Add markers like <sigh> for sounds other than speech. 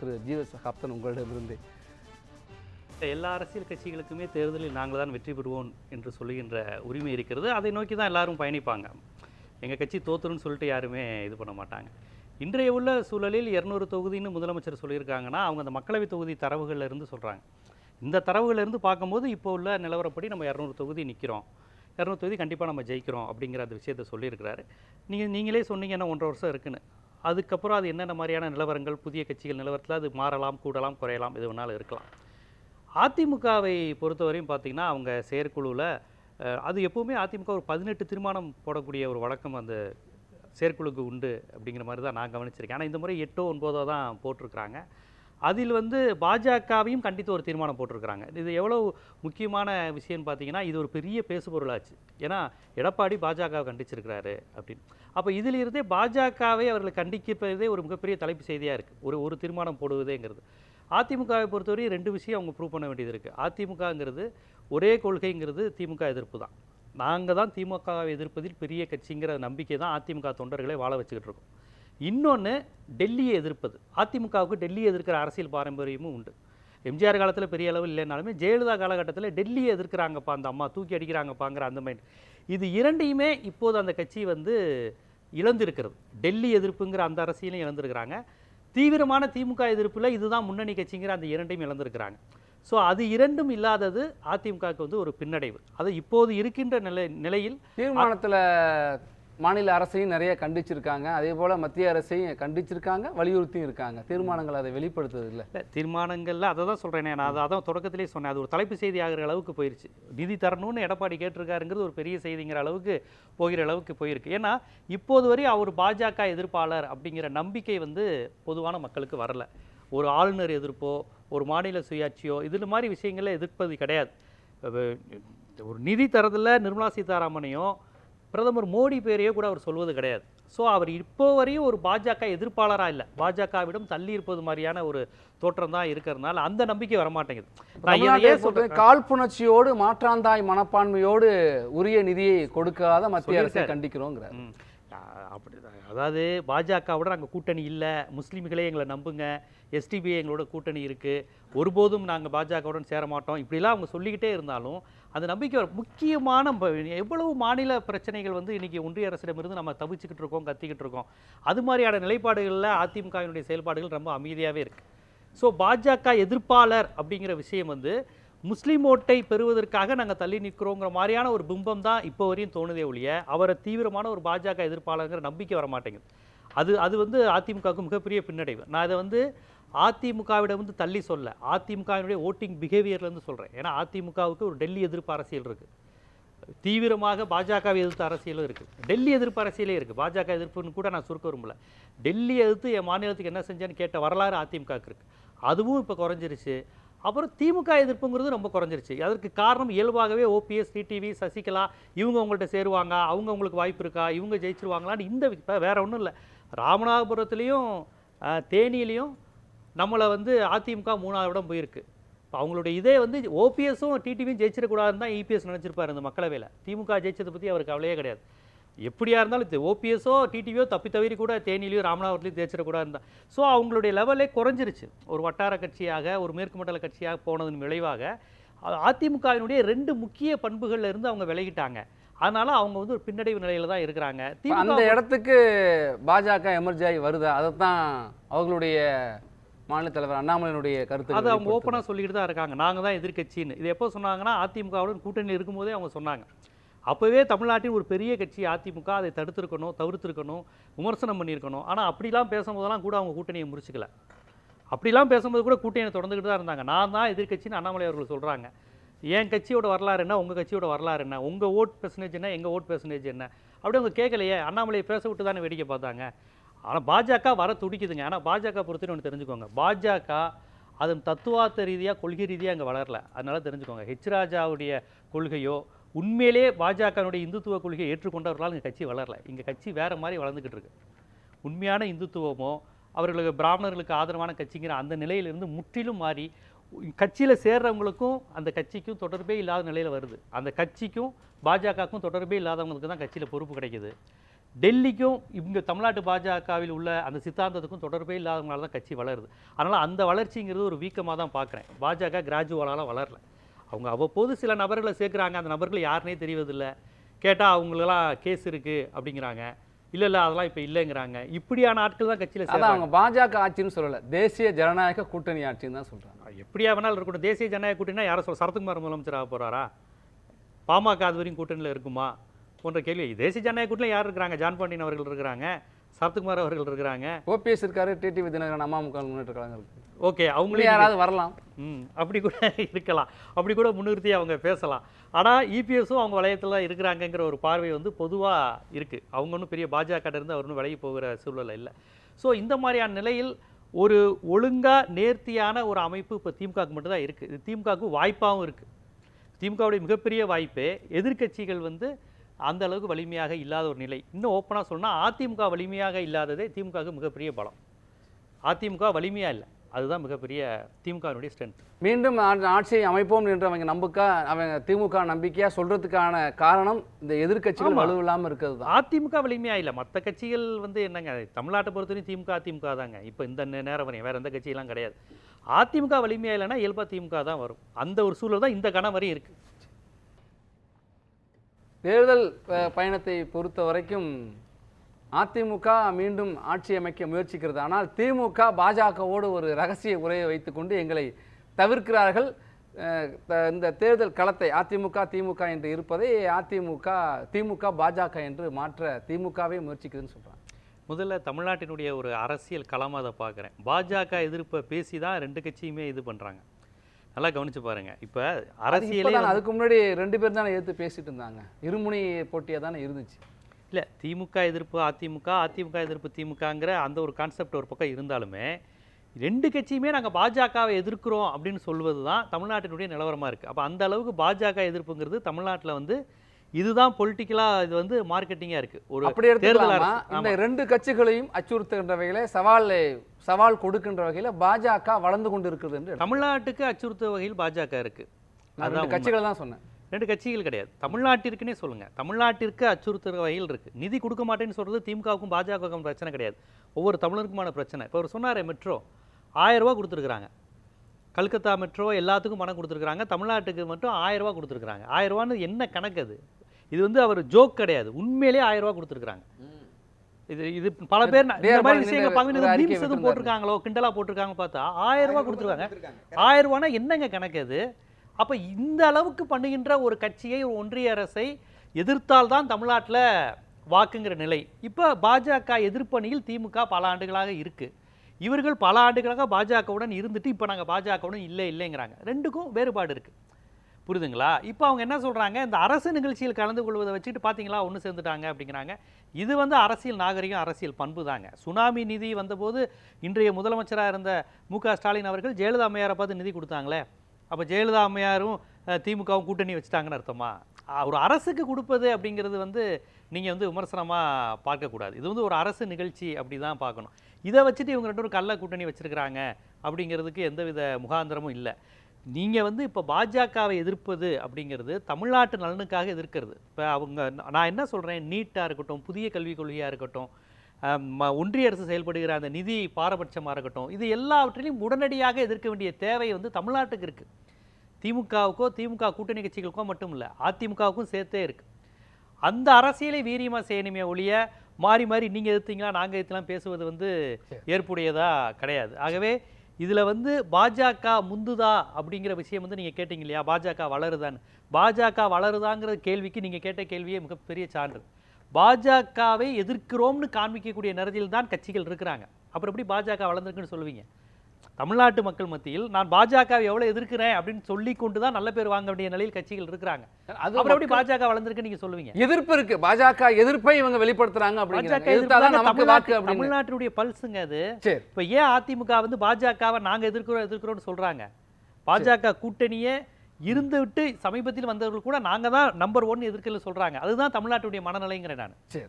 திரு ஜீவ சகாப்தன் உங்களிடமிருந்து. எல்லா அரசியல் கட்சிகளுக்குமே தேர்தலில் நாங்கள் தான் வெற்றி பெறுவோம் என்று சொல்லுகின்ற உரிமை இருக்கிறது. அதை நோக்கி தான் எல்லாரும் பயணிப்பாங்க. எங்கள் கட்சி தோத்துருன்னு சொல்லிட்டு யாருமே இது பண்ண மாட்டாங்க. இன்றைய உள்ள சூழலில் இரநூறு தொகுதின்னு முதலமைச்சர் சொல்லியிருக்காங்கன்னா அவங்க அந்த மக்களவை தொகுதி தரவுகளிலிருந்து சொல்கிறாங்க இந்த தரவுகளிலிருந்து பார்க்கும்போது இப்போ உள்ள நிலவரப்படி நம்ம இரநூறு தொகுதி நிற்கிறோம் இரநூறு தொகுதி கண்டிப்பாக நம்ம ஜெயிக்கிறோம் அப்படிங்கிற அந்த விஷயத்தை சொல்லியிருக்கிறாரு. நீங்கள் நீங்களே சொன்னீங்கன்னா ஒன்றரை வருஷம் இருக்குன்னு. அதுக்கப்புறம் அது என்னென்ன மாதிரியான நிலவரங்கள் புதிய கட்சிகள் நிலவரத்தில் அது மாறலாம் கூடலாம் குறையலாம் எது வேணாலும் இருக்கலாம். அதிமுகவை பொறுத்தவரையும் பார்த்திங்கன்னா அவங்க செயற்குழுவில் அது எப்போவுமே அதிமுக ஒரு பதினெட்டு தீர்மானம் போடக்கூடிய ஒரு வழக்கம் அந்த செயற்குழுக்கு உண்டு அப்படிங்கிற மாதிரி தான் நான் கவனிச்சிருக்கேன். ஆனால் இந்த முறை எட்டோ ஒன்பதோ தான் போட்டிருக்கிறாங்க. அதில் வந்து பாஜகவையும் கண்டித்து ஒரு தீர்மானம் போட்டிருக்கிறாங்க. இது எவ்வளோ முக்கியமான விஷயம்னு பார்த்தீங்கன்னா இது ஒரு பெரிய பேசுபொருளாச்சு. ஏன்னா எடப்பாடி பாஜகவை கண்டிச்சிருக்கிறாரு அப்படின்னு. அப்போ இதிலிருந்தே பாஜகவை அவர்களை கண்டிப்பதே ஒரு மிகப்பெரிய தலைப்பு செய்தியாக இருக்குது ஒரு ஒரு தீர்மானம் போடுவதேங்கிறது. அதிமுகவை பொறுத்தவரை ரெண்டு விஷயம் அவங்க ப்ரூவ் பண்ண வேண்டியது இருக்குது அதிமுகங்கிறது ஒரே கொள்கைங்கிறது திமுக எதிர்ப்பு தான். நாங்கள் தான் திமுகவை எதிர்ப்பதில் பெரிய கட்சிங்கிற நம்பிக்கை தான் அதிமுக தொண்டர்களை வாழ வச்சுக்கிட்டு இருக்கோம். இன்னொன்று டெல்லியை எதிர்ப்பது. அதிமுகவுக்கு டெல்லியை எதிர்க்கிற அரசியல் பாரம்பரியமும் உண்டு. எம்ஜிஆர் காலத்தில் பெரிய அளவில் இல்லைனாலுமே ஜெயலலிதா காலகட்டத்தில் டெல்லியை எதிர்க்கிறாங்கப்பா அந்த அம்மா தூக்கி அடிக்கிறாங்கப்பாங்கிற அந்த மைண்ட் இது இரண்டையுமே இப்போது அந்த கட்சி வந்து இழந்திருக்கிறது. டெல்லி எதிர்ப்புங்கிற அந்த அரசியலையும் இழந்திருக்கிறாங்க. தீவிரமான திமுக எதிர்ப்பில் இதுதான் முன்னணி கட்சிங்கிற அந்த இரண்டையும் இழந்திருக்கிறாங்க. ஸோ அது இரண்டும் இல்லாதது அதிமுகவுக்கு வந்து ஒரு பின்னடைவு. அது இப்போது இருக்கின்ற நிலை நிலையில் தீர்மானத்தில் மாநில அரசையும் நிறைய கண்டிச்சிருக்காங்க. அதே போல் மத்திய அரசையும் கண்டிச்சிருக்காங்க வலியுறுத்தியும் இருக்காங்க. தீர்மானங்கள் அதை வெளிப்படுத்துறது இல்லை தீர்மானங்களில் அதை தான் சொல்கிறேனே நான் அதை அதான் தொடக்கத்திலே சொன்னேன். அது ஒரு தலைப்பு செய்தி ஆகிற அளவுக்கு போயிருச்சு. நிதி தரணும்னு எடப்பாடி கேட்டிருக்காருங்கிறது ஒரு பெரிய செய்திங்கிற அளவுக்கு போகிற அளவுக்கு போயிருக்கு. ஏன்னா இப்போது வரை அவர் பாஜக எதிர்ப்பாளர் அப்படிங்கிற நம்பிக்கை வந்து பொதுவான மக்களுக்கு வரல. ஒரு ஆளுநர் எதிர்ப்போ ஒரு மாநில சுயாட்சியோ இதில் மாதிரி விஷயங்களை எதிர்ப்பது கிடையாது. ஒரு நிதி தரதில் நிர்மலா சீதாராமனையும் பிரதமர் மோடி பேரையோ கூட அவர் சொல்வது கிடையாது. ஸோ அவர் இப்போ வரையும் ஒரு பாஜக எதிர்ப்பாளராக இல்லை. பாஜகவிடம் தள்ளி இருப்பது மாதிரியான ஒரு தோற்றம் தான் இருக்கிறதுனால அந்த நம்பிக்கை வரமாட்டேங்குது. நான் பொறுத்தவரை சொல்றேன். காழ்ப்புணர்ச்சியோடு மாற்றாந்தாய் மனப்பான்மையோடு உரிய நிதியை கொடுக்காத மத்திய அரசை. கண்டிக்கிறோங்கிறார். அப்படி அதாவது பாஜகவோட நாங்கள் கூட்டணி இல்லை. முஸ்லீம்களே எங்களை நம்புங்க. எஸ்டிபி எங்களோட கூட்டணி இருக்குது ஒருபோதும் நாங்கள் பாஜகவுடன் சேர மாட்டோம். இப்படிலாம் அவங்க சொல்லிக்கிட்டே இருந்தாலும் அந்த நம்பிக்கை முக்கியமான எவ்வளவு மாநில பிரச்சனைகள் வந்து இன்றைக்கி ஒன்றிய அரசிடமிருந்து நம்ம தவிச்சுக்கிட்டு இருக்கோம் கத்திக்கிட்டு இருக்கோம். அது மாதிரியான நிலைப்பாடுகளில் அதிமுகவினுடைய செயல்பாடுகள் ரொம்ப அமைதியாகவே இருக்குது ஸோ பாஜக எதிர்ப்பாளர் அப்படிங்கிற விஷயம் வந்து முஸ்லீம் ஓட்டை பெறுவதற்காக நாங்கள் தள்ளி நிற்கிறோங்கிற மாதிரியான ஒரு பிம்பம் தான் இப்போ வரையும் தோணுதே ஒழிய அவரை தீவிரமான ஒரு பாஜக எதிர்ப்பாளருங்கிற நம்பிக்கை வர மாட்டேங்குது. அது அது வந்து அதிமுகவுக்கு மிகப்பெரிய பின்னடைவு. நான் இதை வந்து அதிமுகவிடம் வந்து தள்ளி சொல்ல அதிமுகவினுடைய ஓட்டிங் பிஹேவியர்லேருந்து சொல்கிறேன் ஏன்னா அதிமுகவுக்கு ஒரு டெல்லி எதிர்ப்பு அரசியல் இருக்குது தீவிரமாக பாஜகவை எதிர்த்த அரசியலும் இருக்குது டெல்லி எதிர்ப்பு அரசியலே இருக்குது பாஜக எதிர்ப்புன்னு கூட நான் சுருக்க விரும்பல. டெல்லி எதிர்த்து என் மாநிலத்துக்கு என்ன செஞ்சேன்னு கேட்ட வரலாறு அதிமுகவுக்கு இருக்குது அதுவும் இப்போ குறைஞ்சிருச்சு. அப்புறம் திமுக எதிர்ப்புங்கிறது ரொம்ப குறைஞ்சிருச்சு. அதற்கு காரணம் இயல்பாகவே ஓபிஎஸ் டிடிவி சசிகலா இவங்க உங்கள்கிட்ட சேருவாங்க அவங்க உங்களுக்கு வாய்ப்பு இருக்கா இவங்க ஜெயிச்சிருவாங்களான்னு இந்த இப்போ வேற ஒன்றும் இல்லை. ராமநாதபுரத்துலேயும் தேனியிலையும் நம்மளை வந்து அதிமுக மூணாவது இடம் போயிருக்கு. இப்போ அவங்களுடைய இதே வந்து ஓபிஎஸும் டிடிவியும் ஜெயிச்சிடக்கூடாதுன்னு தான் இபிஎஸ் நினச்சிருப்பார் இந்த மக்களவையில். திமுக ஜெயிச்சதை பற்றி அவருக்கு கவலையே கிடையாது. எப்படியா இருந்தாலும் ஓபிஎஸோ டிடிவியோ தப்பி தவிர கூட தேனிலையோ ராமநாதபுரத்துலையும் ஜெயிச்சிடக்கூடாது தான் ஸோ அவங்களுடைய லெவலே குறைஞ்சிருச்சு. ஒரு வட்டார கட்சியாக ஒரு மேற்கு மண்டல கட்சியாக போனதன் விளைவாக அதிமுகவினுடைய ரெண்டு முக்கிய பண்புகள்ல இருந்து அவங்க விலகிட்டாங்க. அதனால அவங்க வந்து ஒரு பின்னடைவு நிலையில தான் இருக்கிறாங்க. அந்த இடத்துக்கு பாஜக எமர்ஜி ஆகி வருதா? அதைத்தான் அவர்களுடைய மாநில தலைவர் அண்ணாமலையினுடைய கருத்து அது அவங்க ஓப்பனாக சொல்லிட்டு தான் இருக்காங்க. நாங்கள் தான் எதிர்க்கட்சின்னு. இது எப்போ சொன்னாங்கன்னா அதிமுகவுடன் கூட்டணி இருக்கும்போதே அவங்க சொன்னாங்க. அப்போவே தமிழ்நாட்டின் ஒரு பெரிய கட்சி அதிமுக அதை தடுத்திருக்கணும் தவிர்த்திருக்கணும் விமர்சனம் பண்ணியிருக்கணும். ஆனால் அப்படிலாம் பேசும்போதெல்லாம் கூட அவங்க கூட்டணியை முறிச்சுக்கல. அப்படிலாம் பேசும்போது கூட கூட்டணியை தொடர்ந்துக்கிட்டு தான் இருந்தாங்க. நான் தான் எதிர்க்கட்சின்னு அண்ணாமலை அவர்கள் சொல்கிறாங்க என் கட்சியோட வரலாறு என்ன? உங்கள் கட்சியோட வரலாறு என்ன? உங்கள் ஓட் பெர்சன்டேஜ் என்ன? எங்கள் ஓட் பெர்சன்டேஜ் என்ன? அப்படி அவங்க கேட்கலையே. அண்ணாமலையை பேச விட்டு தானே வேடிக்கை பார்த்தாங்க. ஆனால் பாஜக வர துடிக்குதுங்க. ஆனால் பாஜக பொறுத்தவரை ஒன்று தெரிஞ்சுக்கோங்க. பாஜக அதன் தத்துவார்த்த ரீதியாக கொள்கை ரீதியாக அங்கே வளரல. அதனால தெரிஞ்சுக்கோங்க. ஹெச் ராஜாவுடைய கொள்கையோ உண்மையிலே பாஜகனுடைய இந்துத்துவ கொள்கையை ஏற்றுக்கொண்டவர்களால் இங்கே கட்சி வளரல. இங்கே கட்சி வேறு மாதிரி வளர்ந்துக்கிட்டு இருக்கு. உண்மையான இந்துத்துவமோ அவர்களுக்கு பிராமணர்களுக்கு ஆதரவான கட்சிங்கிற அந்த நிலையிலிருந்து முற்றிலும் மாறி கட்சியில் சேர்றவங்களுக்கும் அந்த கட்சிக்கும் தொடர்பே இல்லாத நிலையில் வருது. அந்த கட்சிக்கும் பாஜகவுக்கும் தொடர்பே இல்லாதவங்களுக்கு தான் கட்சியில் பொறுப்பு கிடைக்குது. டெல்லிக்கும் இங்கே தமிழ்நாட்டு பாஜகவில் உள்ள அந்த சித்தாந்தத்துக்கும் தொடர்பே இல்லாதவங்களால தான் கட்சி வளருது. அதனால் அந்த வளர்ச்சிங்கிறது ஒரு வீக்கமாக தான் பார்க்குறேன் பாஜக கிராஜுவலாலாம் வளரல. அவங்க அவ்வப்போது சில நபர்களை சேர்க்குறாங்க. அந்த நபர்கள் யாருனே தெரிவதில்லை. கேட்டால் அவங்களெல்லாம் கேஸ் இருக்குது அப்படிங்கிறாங்க. இல்லை இல்லை அதெல்லாம் இப்போ இல்லைங்கிறாங்க. இப்படியான ஆட்கள் தான் கட்சியில் அதான் அவங்க பாஜக ஆட்சின்னு சொல்லல. தேசிய ஜனநாயக கூட்டணி ஆட்சின்னு தான் சொல்றாங்க. எப்படியா வேணாலும் இருக்கட்டும். தேசிய ஜனநாயக கூட்டணினா யாரை சொல்ல சரத்குமார் முதலமைச்சர் ஆக போறாரா? பாமக அது வரையும் கூட்டணியில் இருக்குமா? போன்ற கேள்வி. தேசிய ஜனநாயக கூட்டணியில் யார் இருக்கிறாங்க? ஜான் பாண்டியன் அவர்கள் இருக்கிறாங்க. சரத்குமார் அவர்கள் இருக்கிறாங்க. ஓபிஎஸ் இருக்காரு டிடிவி தினகரன் அம்மாமுக முன்னேற்ற கழகம் ஓகே அவங்களே யாராவது வரலாம். ம் அப்படி கூட <laughs> இருக்கலாம். அப்படி கூட முன்னிறுத்தி அவங்க பேசலாம். ஆனால் இபிஎஸும் அவங்க வளையத்தில் இருக்கிறாங்கங்கிற ஒரு பார்வை வந்து பொதுவாக இருக்குது அவங்க ஒன்றும் பெரிய பாஜக இருந்து அவர் ஒன்றும் விலகி போகிற சூழ்நிலை இல்லை. ஸோ இந்த மாதிரியான நிலையில் ஒரு ஒழுங்காக நேர்த்தியான ஒரு அமைப்பு இப்போ திமுகவுக்கு மட்டும்தான் இருக்குது இது திமுகவுக்கு வாய்ப்பாகவும் இருக்குது திமுகவுடைய மிகப்பெரிய வாய்ப்பே எதிர்க்கட்சிகள் வந்து அந்த அளவுக்கு வலிமையாக இல்லாத ஒரு நிலை. இன்னும் ஓப்பனாக சொன்னால் அதிமுக வலிமையாக இல்லாததே திமுகவுக்கு மிகப்பெரிய பலம். அதிமுக வலிமையாக இல்லை. அதுதான் மிகப்பெரிய திமுகவினுடைய ஸ்ட்ரென்த் மீண்டும் ஆட்சியை அமைப்போம் என்று அவங்க நம்பிக்கை அவங்க திமுக நம்பிக்கையா சொல்றதுக்கான காரணம் இந்த எதிர்க்கட்சிகள் ஆமா. வலுவில்லாம இருக்கிறது அதிமுக வலிமையா இல்லை. மற்ற கட்சிகள் வந்து என்னங்க தமிழ்நாட்டை பொறுத்தவரையும் திமுக அதிமுக தாங்க. இப்போ இந்த நேரம் வரையும். வேற எந்த கட்சியெல்லாம் கிடையாது. அதிமுக வலிமையா இல்லைன்னா இயல்பா திமுக தான் வரும். அந்த ஒரு சூழல் தான் இந்த கணம் வரையும் இருக்கு. தேர்தல் பயணத்தை பொறுத்த வரைக்கும் அதிமுக மீண்டும் ஆட்சி அமைக்க முயற்சிக்கிறது. ஆனால் திமுக பாஜகவோடு ஒரு ரகசிய உரையை வைத்துக்கொண்டு எங்களை தவிர்க்கிறார்கள். த- இந்த தேர்தல் களத்தை அதிமுக திமுக என்று இருப்பதை அதிமுக திமுக பாஜக என்று மாற்ற திமுகவே முயற்சிக்குதுன்னு சொல்கிறாங்க முதல்ல தமிழ்நாட்டினுடைய ஒரு அரசியல் களமாக அதை பார்க்குறேன். பாஜக எதிர்ப்பை பேசி தான் ரெண்டு கட்சியுமே இது பண்ணுறாங்க நல்லா கவனிச்சு பாருங்க. இப்போ அரசியலே அதுக்கு முன்னாடி ரெண்டு பேர் தானே எதிர்த்து பேசிட்டு இருந்தாங்க. இருமுனை போட்டியா தானே இருந்துச்சு. இல்லை திமுக எதிர்ப்பு அதிமுக அதிமுக எதிர்ப்பு திமுகங்கிற அந்த ஒரு கான்செப்ட் ஒரு பக்கம் இருந்தாலுமே ரெண்டு கட்சியுமே நாங்கள் பாஜகவை எதிர்க்கிறோம் அப்படின்னு சொல்வது தான் தமிழ்நாட்டினுடைய நிலவரமாக இருக்குது அப்போ அந்த அளவுக்கு பாஜக எதிர்ப்புங்கிறது தமிழ்நாட்டில் வந்து இதுதான் பொலிட்டிக்கலாக இது வந்து மார்க்கெட்டிங்காக இருக்குது ஒரு அப்படி எடுத்துக்கலாமா. இந்த ரெண்டு கட்சிகளையும் அச்சுறுத்துகின்ற வகையில சவால் சவால் கொடுக்கின்ற வகையில பாஜக வளர்ந்து கொண்டு இருக்குது என்று. தமிழ்நாட்டுக்கு அச்சுறுத்த வகையில் பாஜக இருக்குது நான் அதான். கட்சிகள் தான் சொன்னேன். ரெண்டு கட்சிகள் கிடையாது. தமிழ்நாட்டிற்குனே சொல்லுங்க. தமிழ்நாட்டிற்கு அச்சுறுத்துற வகையில் இருக்கு. நிதி கொடுக்க மாட்டேன்னு சொல்றது திமுகவுக்கும் பாஜகவுக்கும் பிரச்சனை கிடையாது. ஒவ்வொரு தமிழருக்குமான பிரச்சனை. இப்போ அவர் சொன்னாரே மெட்ரோ ஆயிரம் ரூபாய் கொடுத்துருக்குறாங்க. கல்கத்தா மெட்ரோ எல்லாத்துக்கும் பணம் கொடுத்துருக்குறாங்க. தமிழ்நாட்டுக்கு மட்டும் ஆயிரம் ரூபாய் கொடுத்துருக்குறாங்க. ஆயிரம் ரூபான்னு என்ன கணக்கு அது? இது வந்து அவர் ஜோக் கிடையாது. உண்மையிலேயே ஆயிரம் ரூபாய் கொடுத்துருக்குறாங்க. இது இது பல பேர் இந்த மாதிரி விஷயங்கள் பார்க்க மீம்ஸ் எதுவும். போட்டிருக்காங்களோ கிண்டலா போட்டிருக்காங்க பார்த்தா ஆயிரம் ரூபாய் கொடுத்துருக்காங்க. ஆயிரம் ரூபானா என்னங்க கணக்கு அது? அப்ப இந்த அளவுக்கு பண்ணுகின்ற ஒரு கட்சியை ஒரு ஒன்றிய அரசை எதிர்த்தால் தான் தமிழ்நாட்டில் வாக்குங்கிற நிலை. இப்போ பாஜக எதிர்ப்பணியில் திமுக பல ஆண்டுகளாக இருக்கு. இவர்கள் பல ஆண்டுகளாக பாஜகவுடன் இருந்துட்டு இப்போ நாங்கள் பாஜகவுடன் இல்லை இல்லைங்கிறாங்க. ரெண்டுக்கும் வேறுபாடு இருக்கு. புரியுதுங்களா இப்போ அவங்க என்ன சொல்கிறாங்க இந்த அரசு நிகழ்ச்சியில் கலந்து கொள்வதை வச்சுட்டு பார்த்தீங்களா ஒன்று சேர்ந்துட்டாங்க அப்படிங்கிறாங்க. இது வந்து அரசியல் நாகரிகம் அரசியல் பண்பு தாங்க. சுனாமி நிதி வந்தபோது இன்றைய முதலமைச்சராக இருந்த மு க ஸ்டாலின் அவர்கள் ஜெயலலிதா அம்மையாரை பார்த்து நிதி கொடுத்தாங்களே. அப்போ ஜெயலலிதா அம்மையாரும் திமுகவும் கூட்டணி வச்சுட்டாங்கன்னு அர்த்தமா? ஒரு அரசுக்கு கொடுப்பது அப்படிங்கிறது வந்து நீங்கள் வந்து விமர்சனமாக பார்க்கக்கூடாது. இது வந்து ஒரு அரசு நிகழ்ச்சி அப்படி தான் பார்க்கணும். இதை வச்சுட்டு இவங்க ரெண்டு ஒரு கள்ள கூட்டணி வச்சுருக்கிறாங்க அப்படிங்கிறதுக்கு எந்தவித முகாந்திரமும் இல்லை. நீங்கள் வந்து இப்போ பாஜகவை எதிர்ப்பது அப்படிங்கிறது தமிழ்நாட்டு நலனுக்காக எதிர்க்கிறது. இப்போ அவங்க நான் என்ன சொல்கிறேன் நீட்டாக இருக்கட்டும் புதிய கல்விக் கொள்கையாக இருக்கட்டும் ஒன்றிய அரசு செயல்படுகிற அந்த நிதி பாரபட்சமாக இருக்கட்டும் இது எல்லாவற்றிலையும் உடனடியாக எதிர்க்க வேண்டிய தேவை வந்து தமிழ்நாட்டுக்கு இருக்குது திமுகவுக்கோ திமுக கூட்டணி கட்சிகளுக்கோ மட்டும் இல்லை அதிமுகவுக்கும் சேர்த்தே இருக்கு. அந்த அரசியலை வீரியமாக செய்யணுமே ஒழிய மாறி மாறி நீங்கள் எதிர்த்தீங்களா நாங்கள் எதிர்த்தலாம் பேசுவது வந்து ஏற்புடையதா கிடையாது. ஆகவே இதில் வந்து பாஜக முந்துதா அப்படிங்கிற விஷயம் வந்து நீங்கள் கேட்டீங்க இல்லையா? பாஜக வளருதான்னு. பாஜக வளருதாங்கிற கேள்விக்கு நீங்கள் கேட்ட கேள்வியே மிகப்பெரிய சான்று. பாஜகவை எதிர்க்கிறோம்னு காண்பிக்கக்கூடிய நிறத்தில் தான் கட்சிகள் இருக்கிறாங்க. அப்புறம் எப்படி பாஜக வளர்ந்துருக்குன்னு சொல்லுவீங்க? தமிழ்நாட்டு மக்கள் மத்தியில் நான் பாஜகவை எவ்வளவு எதிர்க்கிறேன் அப்படின்னு சொல்லி கொண்டு தான் நல்ல பேர் வாங்க வேண்டிய நிலையில் கட்சிகள் இருக்கிறாங்க. அது எப்படி பாஜக வளர்ந்துருக்குன்னு நீங்க சொல்லுவீங்க? எதிர்ப்பு இருக்கு. பாஜக எதிர்ப்பை இவங்க வெளிப்படுத்துறாங்க அப்படின்னு. தமிழ்நாட்டினுடைய பல்ஸுங்க அது. இப்ப ஏன் அதிமுக வந்து பாஜகவை நாங்க எதிர்க்கிறோம் எதிர்க்கிறோம்னு சொல்றாங்க? பாஜக கூட்டணியே இருந்துவிட்டு சமீபத்தில் வந்தவர்கள் கூட நாங்க தான் நம்பர் ஒன் எதிர்க்கல சொல்றாங்க. அதுதான் தமிழ்நாட்டுடைய மனநிலைங்கிறேன் நான். சரி.